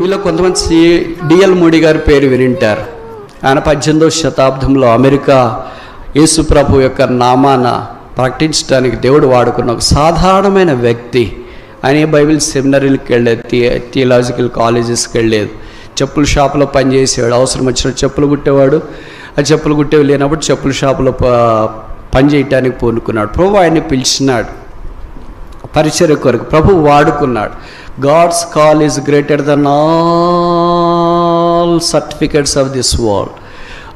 వీళ్ళు కొంతమంది C- DL Modi గారి పేరు వినింటారు. ఆయన పద్దెనిమిదవ శతాబ్దంలో అమెరికా యేసుప్రభు యొక్క నామాన ప్రకటించడానికి దేవుడు వాడుకున్న ఒక సాధారణమైన వ్యక్తి. ఆయన బైబిల్ సెమినరీలకు వెళ్ళేది థియ థియలాజికల్ కాలేజెస్కి వెళ్ళేది చెప్పుల షాపులో పనిచేసేవాడు అవసరం వచ్చిన చెప్పులు కుట్టేవాడు. ఆ చెప్పులు కుట్టేవి లేనప్పుడు చెప్పుల షాపులో పని చేయటానికి పూనుకున్నాడు. ప్రభు ఆయన్ని పిలిచినాడు. పరిచర్య కొరకు ప్రభు వాడుకున్నాడు. God's call is greater than all certificates of this world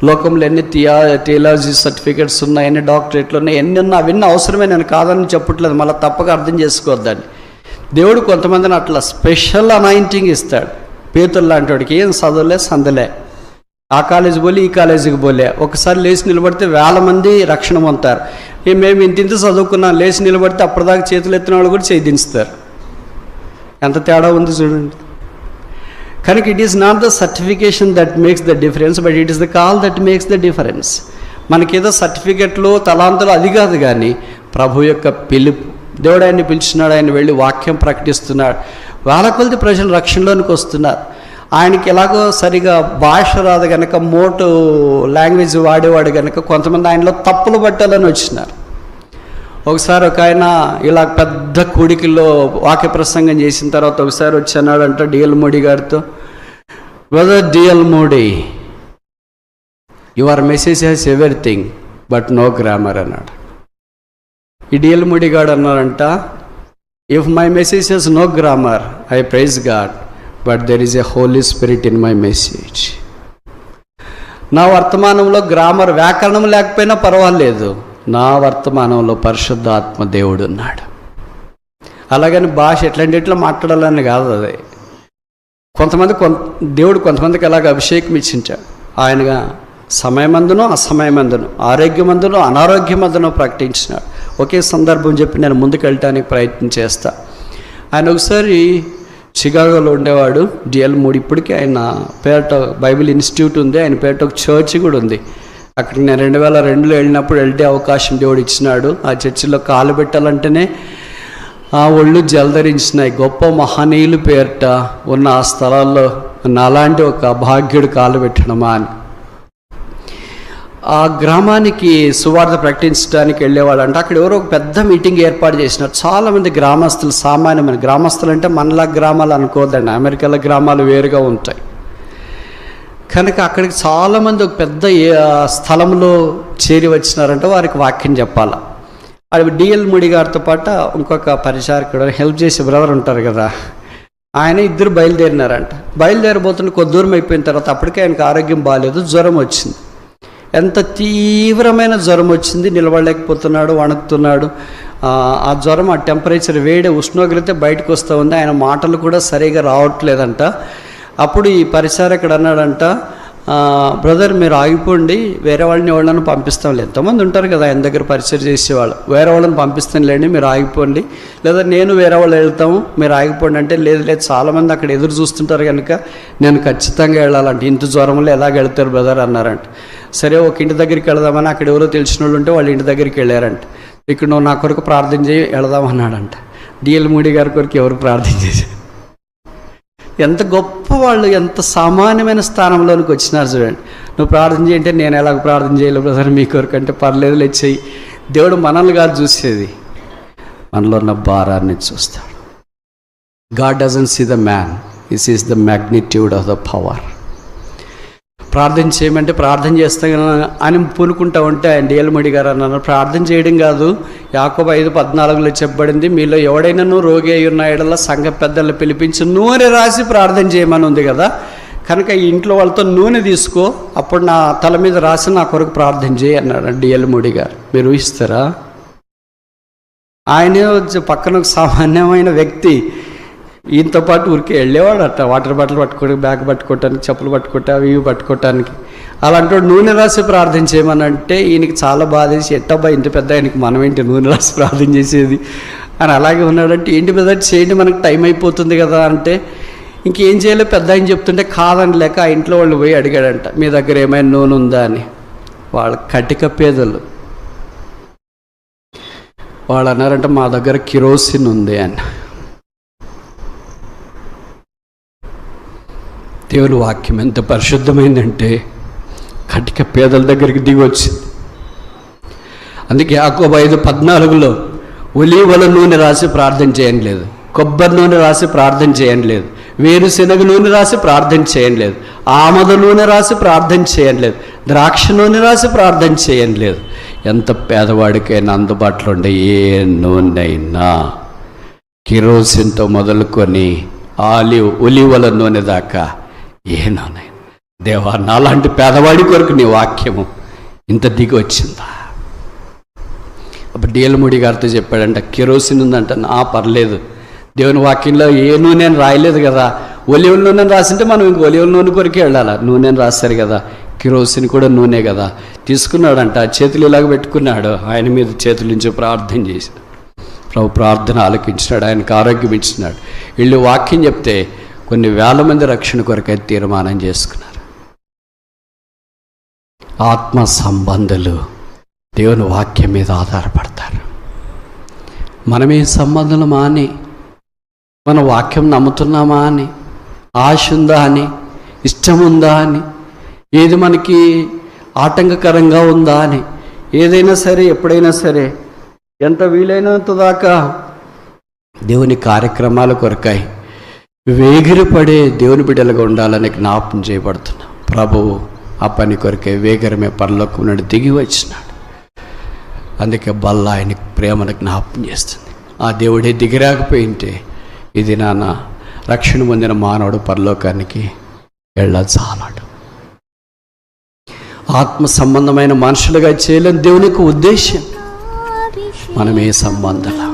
లోకంలో ఎన్ని థియా థియాలజీ సర్టిఫికెట్స్ ఉన్నాయి ఎన్ని డాక్టరేట్లు ఉన్నాయి ఎన్ని ఉన్నా అవన్నీ అవసరమే నేను కాదని చెప్పట్లేదు మళ్ళీ తప్పక అర్థం చేసుకోవద్దని. దేవుడు కొంతమందిని అట్లా స్పెషల్ అనాయింటింగ్ ఇస్తాడు. పేతులు లాంటి వాడికి ఏం చదవలే సందలే. ఆ కాలేజీ పోలే ఈ కాలేజీకి పోలే. ఒకసారి లేచి నిలబడితే వేల మంది రక్షణ పొందుతారు. మేము ఇంత ఇంత చదువుకున్నాం లేచి నిలబడితే అప్పటిదాకా చేతులు ఎత్తిన వాళ్ళు కూడా చేయి దించుతారు. ఎంత తేడా ఉంది చూడండి. కనుక it is not the certification that makes the difference but it is the call that makes the difference మనకేదో సర్టిఫికెట్లు తలాంతులు అది కాదు కానీ ప్రభు యొక్క పిలుపు. దేవుడు ఆయన్ని పిలిచినాడు ఆయన వెళ్ళి వాక్యం ప్రకటిస్తున్నాడు. వేల కొద్ది ప్రజలు రక్షణలోనికి వస్తున్నారు. ఆయనకి ఎలాగో సరిగా భాష రాదు కనుక మోటు లాంగ్వేజ్ వాడేవాడు కనుక కొంతమంది ఆయనలో తప్పులు పట్టాలని వచ్చినారు. ఒకసారి ఒక ఆయన ఇలా పెద్ద కూడికల్లో వాక్య ప్రసంగం చేసిన తర్వాత ఒకసారి వచ్చి అంట డిఎల్ మోడీ గారితో brother DL Moody your message has everything but no grammar అన్నాడు. ఈ డిఎల్ మోడీ గారు అన్నారంట if my message has no grammar I praise God but there is a Holy Spirit in my message నా వర్తమానంలో grammar వ్యాకరణం లేకపోయినా పర్వాలేదు. నా వర్తమానంలో పరిశుద్ధాత్మ దేవుడు ఉన్నాడు. అలాగని భాష ఎట్లాంటి ఎట్లా మాట్లాడాలని కాదు అది. కొంతమంది కొంత దేవుడు కొంతమందికి అలాగ అభిషేకం ఇచ్చించాడు ఆయనగా సమయమందును అసమయమందును ఆరోగ్యమందును అనారోగ్యమందును ప్రకటించినాడు. ఒకే సందర్భం చెప్పి నేను ముందుకు వెళ్ళటానికి ప్రయత్నం చేస్తా. ఆయన ఒకసారి చికాగోలో ఉండేవాడు డిఎల్ మూడు ఇప్పటికీ ఆయన పేరట బైబిల్ ఇన్స్టిట్యూట్ ఉంది ఆయన పేరట ఒక చర్చి కూడా ఉంది. అక్కడికి నేను రెండు వేల రెండులో వెళ్ళినప్పుడు వెళ్ళే అవకాశం దేవుడు ఇచ్చినాడు. ఆ చర్చిలో కాలు పెట్టాలంటేనే ఆ ఒళ్ళు జలధరించినాయి గొప్ప మహనీయులు పేరిట ఉన్న ఆ స్థలాల్లో నాలాంటి ఒక అభాగ్యుడు కాలు పెట్టడమా అని. ఆ గ్రామానికి సువార్త ప్రకటించడానికి వెళ్ళేవాళ్ళు అంటే అక్కడ ఎవరో ఒక పెద్ద మీటింగ్ ఏర్పాటు చేసినారు. చాలామంది గ్రామస్తులు సామాన్యమైన గ్రామస్తులు అంటే మనలా గ్రామాలు అనుకోవద్దండి. అమెరికాలో గ్రామాలు వేరుగా ఉంటాయి. కనుక అక్కడికి చాలామంది ఒక పెద్ద స్థలంలో చేరి వచ్చినారంటే వారికి వాక్యం చెప్పాలి. అది డిఎల్ ముడి గారితో పాటు ఇంకొక పరిచారకుడు హెల్ప్ చేసే బ్రదర్ ఉంటారు కదా ఆయన ఇద్దరు బయలుదేరినారంట. బయలుదేరబోతున్న కొద్ది దూరం అయిపోయిన తర్వాత అప్పటికే ఆయనకు ఆరోగ్యం బాగాలేదు జ్వరం వచ్చింది. ఎంత తీవ్రమైన జ్వరం వచ్చింది నిలబడలేకపోతున్నాడు వణుకుతున్నాడు. ఆ, జ్వరం ఆ టెంపరేచర్ వేడి ఉష్ణోగ్రత బయటకు వస్తూ ఉంది. ఆయన మాటలు కూడా సరిగా రావట్లేదంట. అప్పుడు ఈ పరిచారకుడు అన్నాడంట బ్రదర్ మీరు ఆగిపోండి వేరే వాళ్ళని ఎవళ్ళని పంపిస్తాంలే ఎంతమంది ఉంటారు కదా ఆయన దగ్గర పరిచయం చేసేవాళ్ళు. వేరే వాళ్ళని పంపిస్తానులేండి మీరు ఆగిపోండి. లేదా నేను వేరే వాళ్ళు వెళ్తాము మీరు ఆగిపోండి. అంటే లేదు లేదు చాలామంది అక్కడ ఎదురు చూస్తుంటారు కనుక నేను ఖచ్చితంగా వెళ్ళాలంటే ఇంత జ్వరంలో ఎలాగ వెళ్తారు బ్రదర్? అన్నారంట. సరే ఒక ఇంటి దగ్గరికి వెళదామని అక్కడ ఎవరో తెలిసిన వాళ్ళు ఉంటే వాళ్ళ ఇంటి దగ్గరికి వెళ్ళారంట. ఇక్కడ నువ్వు నా కొరకు ప్రార్థన చేయి వెళదామన్నాడంట డిఎల్ మూడి గారి కొరకు ఎవరు ప్రార్థన చేశారు? ఎంత గొప్ప వాళ్ళు ఎంత సామాన్యమైన స్థానంలోనికి వచ్చినారు చూడండి. నువ్వు ప్రార్థన చేయంటే నేను ఎలాగ ప్రార్థన చేయలేదు బ్రదర్ మీ కొరకు అంటే పర్లేదు లేచేయి దేవుడు మనల్ని కాదు చూసేది. మనలో ఉన్న భారాన్ని చూస్తాడు. God doesn't see the man this is the magnitude of the power ప్రార్థన చేయమంటే ప్రార్థన చేస్తాను అని పూనుకుంటా ఉంటే ఆయన డిఎల్మడి గారు అన్నారు. ప్రార్థన చేయడం కాదు. యాకోబ ఐదు పద్నాలుగులో చెప్పబడింది. మీలో ఎవడైనాను రోగి అయి ఉన్న ఎడల సంఘ పెద్దలు పిలిపించి నూనె రాసి ప్రార్థన చేయమని ఉంది కదా. కనుక ఈ ఇంట్లో వాళ్ళతో నూనె తీసుకో. అప్పుడు నా తల మీద రాసి నా కొరకు ప్రార్థన చేయి అన్నాడు డిఎల్మడి గారు. మీరు ఊహిస్తారా? ఆయన పక్కన ఒక సామాన్యమైన వ్యక్తి ఈయనతో పాటు ఊరికే వెళ్ళేవాడు అట్ట. వాటర్ బాటిల్ పట్టుకోవడానికి బ్యాగ్ పట్టుకోవటానికి చెప్పులు పట్టుకోవటం అవి ఇవి పట్టుకోవటానికి. అలాంటి వాడు నూనె రాసి ప్రార్థన చేయమని అంటే ఈయనకి చాలా బాధ వేసి ఎట్టబ్బా ఇంత పెద్ద ఆయనకి మనం ఏంటి నూనె రాసి ప్రార్థన చేసేది? అని అలాగే ఉన్నాడంటే ఏంటి పెద్ద చేయండి మనకు టైం అయిపోతుంది కదా అంటే ఇంకేం చేయలే పెద్ద ఆయన చెప్తుంటే కాదని లేక ఆ ఇంట్లో వాళ్ళు పోయి అడిగాడంట మీ దగ్గర ఏమైనా నూనె ఉందా? అని. వాళ్ళ కటిక పేదలు. వాళ్ళు అన్నారంటే మా దగ్గర కిరోసిన్ ఉంది అని. దేవుని వాక్యం ఎంత పరిశుద్ధమైందంటే కటిక పేదల దగ్గరికి దిగి వచ్చింది. అందుకే యాకోబు ఐదు పద్నాలుగులో ఒలీవల నూనె రాసి ప్రార్థన చేయండి లేదు కొబ్బరి నూనె రాసి ప్రార్థన చేయండి లేదు వేరుశెనగ నూనె రాసి ప్రార్థన చేయండి లేదు ఆమద నూనె రాసి ప్రార్థన చేయండి లేదు ద్రాక్ష నూనె రాసి ప్రార్థన చేయండి లేదు. ఎంత పేదవాడికైనా అందుబాటులో ఉండే ఏ నూనె అయినా కిరోసిన్తో మొదలుకొని ఆలివ్ ఒలివల నూనె దాకా ఏ నూనె దేవా నాలాంటి పేదవాడి కొరకు నీ వాక్యము ఇంత దిగి వచ్చిందా? అప్పుడు డిఎల్మూడి గారితో చెప్పాడంట కిరోసిన్ ఉందంట. నా పర్లేదు. దేవుని వాక్యంలో ఏ నూనె అని రాయలేదు కదా. ఒలివ నూనె అని రాసింటే మనం ఇంక ఒలివ నూనె కొరికే వెళ్ళాలా? నూనె అని రాశారు కదా. కిరోసిన్ కూడా నూనె కదా. తీసుకున్నాడంట చేతులు ఇలాగ పెట్టుకున్నాడు. ఆయన మీద చేతుల నుంచి ప్రార్థన చేసి ప్రభు ప్రార్థన ఆలకించినాడు ఆయనకు ఆరోగ్యం ఇచ్చినాడు. వీళ్ళు వాక్యం చెప్తే కొన్ని వేల మంది రక్షణ కొరకై తీర్మానం చేసుకున్నారు. ఆత్మ సంబంధాలు దేవుని వాక్యం మీద ఆధారపడతారు. మనమే సంబంధాలు మాని మన వాక్యం నమ్ముతున్నామా అని ఆశ ఉందా అని ఇష్టం ఉందా అని ఏది మనకి ఆటంకకరంగా ఉందా అని ఏదైనా సరే ఎప్పుడైనా సరే ఎంత వీలైనంత దాకా దేవుని కార్యక్రమాల కొరకాయి వేగిరపడే దేవుని బిడ్డలుగా ఉండాలని జ్ఞాపం చేయబడుతున్నా. ప్రభువు ఆ పని కొరకే వేగరమే పరలోకం నుండి దిగి వచ్చినాడు. అందుకే బల్ల ఆయన ప్రేమను జ్ఞాపం చేస్తుంది. ఆ దేవుడే దిగిరాకపోయింటే ఇది నాన్న రక్షణ పొందిన మానవుడు పరలోకానికి వెళ్ళచాలడు ఆత్మ సంబంధమైన మనుషులుగా చేయలేని దేవునికి ఉద్దేశం. మనమే సంబంధాలు.